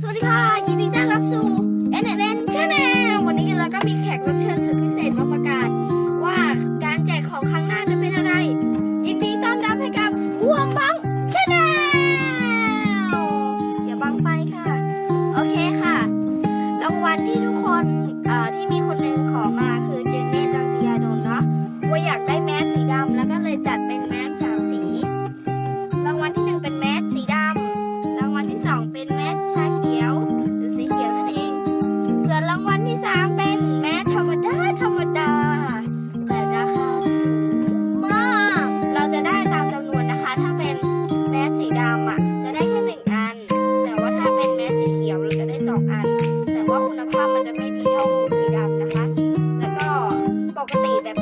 สวัสดีค่ะ ยินดีต้อนรับสู่เอ็นเอ็นชาแนลวันนี้เราก็มีแขกรับเชิญสุดพิเศษมาประกาศ ว่าการแจกของครั้งหน้าจะเป็นอะไร ยินดีต้อนรับให้กับบัวบังชาแนลอย่าบังไปค่ะ โอเคค่ะรางวัลที่ทุกคนที่มีคนหนึ่งขอมาคือเจนเนตจังสียาดนเนาะว่าอยากได้ ที่สามเป็นแม่ธรรมดาธรรมดา แต่ราคาสูงมาก เราจะได้ตามจำนวนนะคะ ถ้าเป็นแมสสีดำอะจะได้แค่หนึ่งอัน แต่ว่าถ้าเป็นแมสสีเขียวเราจะได้สองอัน แต่ว่าคุณภาพมันจะไม่ดีเท่าสีดำนะคะ แล้วก็ปกติแบบ